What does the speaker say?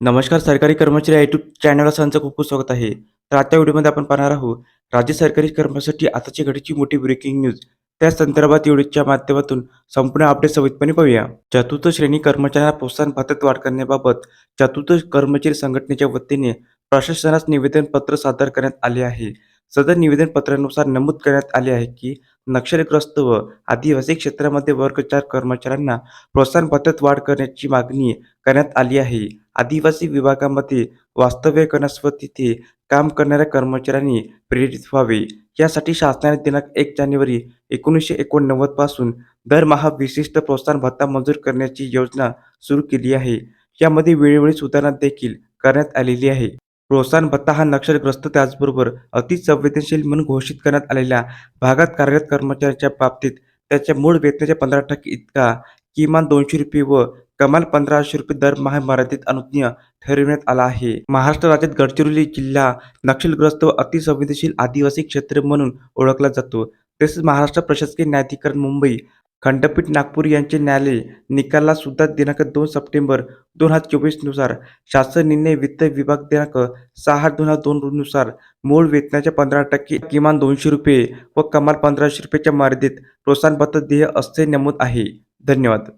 नमस्कार सरकारी कर्मचारी या यूट्यूब चॅनलला सर्वांचं खूप खूप स्वागत आहे. तर आजच्या व्हिडिओमध्ये आपण पाहणार आहोत राज्य सरकारी कर्मचाऱ्यांसाठी आताची घडीची मोठी ब्रेकिंग न्यूज त्या संदर्भात व्हिडिओच्या माध्यमातून संपूर्ण अपडेट सवितपणे पाहूया. चतुर्थ श्रेणी कर्मचाऱ्यांना प्रोत्साहन भत्त्यात वाढ करण्याबाबत चतुर्थ कर्मचारी संघटनेच्या वतीने प्रशासनास निवेदन पत्र सादर करण्यात आले आहे. सदर निवेदन पत्रानुसार नमूद करण्यात आले आहे की नक्षलग्रस्त व आदिवासी क्षेत्रामध्ये वर्ग चार कर्मचाऱ्यांना प्रोत्साहन भत्त्यात वाढ करण्याची मागणी करण्यात आली आहे. आदिवासी विभागामध्ये वास्तव्य करण्यास व तिथे काम करणाऱ्या कर्मचाऱ्यांनी प्रेरित व्हावे. यासाठी शासनाने दिनांक एक जानेवारी एकोणीसशे एकोणनव्वदपासून दरमहा विशिष्ट प्रोत्साहन भत्ता मंजूर करण्याची योजना सुरू केली आहे. यामध्ये वेळोवेळी सुधारणा देखील करण्यात आलेली आहे. प्रोत्साहन भत्ता हा नक्षलग्रस्त त्याचबरोबर अति संवेदनशील म्हणून घोषित करण्यात आलेल्या भागात कार्यरत कर्मचाऱ्यांच्या बाबतीत त्याच्या मूळ वेतनाच्या पंधरा टक्के इतका किमान दोनशे रुपये व कमाल पंधराशे रुपये दरमहा मर्यादित अनुज्ञ ठरविण्यात आला आहे. महाराष्ट्र राज्यात गडचिरोली जिल्हा नक्षलग्रस्त व अतिसंवेदनशील आदिवासी क्षेत्र म्हणून ओळखला जातो. तसेच महाराष्ट्र प्रशासकीय न्यायाधिकरण मुंबई खंडपीठ नागपूर यांचे न्यायालय निकाला सुद्धा दिनांक दोन सप्टेंबर दोन हजार चोवीसनुसार शासन निर्णय वित्त विभाग दिनांक सहा दोन हजार दोन नुसार मूळ वेतनाच्या पंधरा टक्के किमान दोनशे रुपये व कमाल पंधराशे रुपयाच्या मर्यादेत प्रोत्साहनपत्र देय असते नमूद आहे. धन्यवाद.